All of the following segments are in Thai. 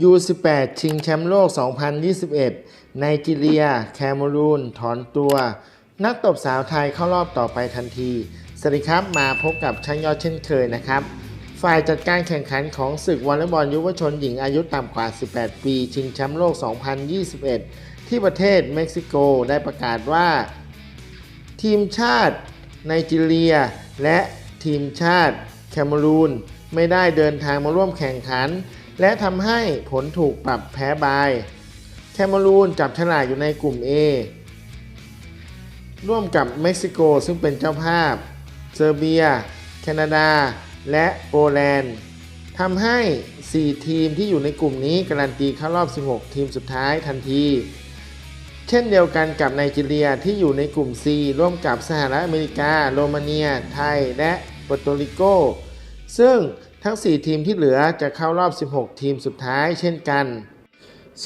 U18 ชิงแชมป์โลก 2021 ไนจีเรีย แคมรูน ถอนตัว นักตบสาวไทยเข้ารอบต่อไปทันที สวัสดีครับ มาพบกับช่างยอดเช่นเคยนะครับ ฝ่ายจัดการแข่งขันของศึกวอลเลย์บอลยุวชนหญิงอายุต่ำกว่า 18 ปี ชิงแชมป์โลก 2021 ที่ประเทศเม็กซิโกได้ประกาศว่า ทีมชาติไนจีเรีย และทีมชาติแคมรูน ไม่ได้เดินทางมาร่วมแข่งขัน และทำให้ผลถูกปรับแพ้บายแคเมรูนจับฉลากอยู่ในกลุ่ม A ร่วมกับเม็กซิโกซึ่งเป็นเจ้าภาพ เซอร์เบีย แคนาดา และโปแลนด์ทำให้ 4 ทีมที่อยู่ในกลุ่มนี้การันตีเข้ารอบ 16 ทีมสุดท้ายทันที เช่นเดียวกันกับไนจีเรียที่อยู่ในกลุ่ม C ร่วมกับสหรัฐอเมริกา โรมาเนีย ไทย และโปรโตริโก ซึ่ง ทั้ง 4 ทีมที่เหลือจะเข้ารอบ 16 ทีมสุดท้ายเช่นกัน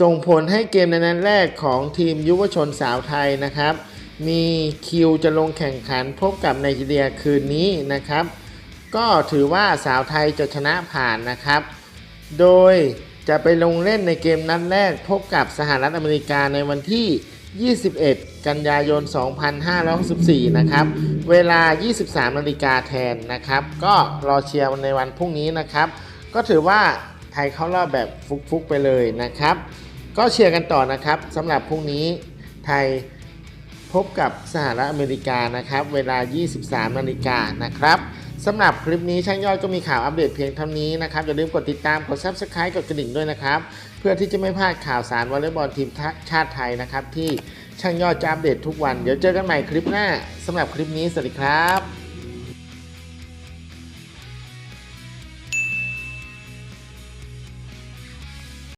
ส่งผลให้เกมในนัดแรกของทีมยุวชนสาวไทยนะครับ มีคิวจะลงแข่งขันพบกับไนจีเรียคืนนี้นะครับ ก็ถือว่าสาวไทยจะชนะผ่านนะครับ โดยจะไปลงเล่นในเกมนัดแรกพบกับสหรัฐอเมริกาในวันที่ 21 กันยายน 2564 นะครับ เวลา 23นาฬิกาแทนนะครับ ก็รอเชียร์ในวันพรุ่งนี้นะครับ ก็ถือว่าไทยเข้ารอบแบบฟุกๆไปเลยนะครับ ก็เชียร์กันต่อนะครับสำหรับพรุ่งนี้ไทยพบกับสหรัฐอเมริกานะครับ เวลา 23นาฬิกานะครับ สำหรับคลิปนี้ช่างยอดก็มีข่าวอัปเดตเพียงเท่านี้นะครับ อย่าลืมกดติดตามกด Subscribe กดกระดิ่งด้วยนะครับ เพื่อที่จะไม่พลาดข่าวสารวอลเลย์บอลทีมชาติไทยนะครับ ที่ช่างยอดจะอัปเดตทุกวัน เดี๋ยวเจอกันใหม่คลิปหน้าสำหรับคลิปนี้สวัสดีครับ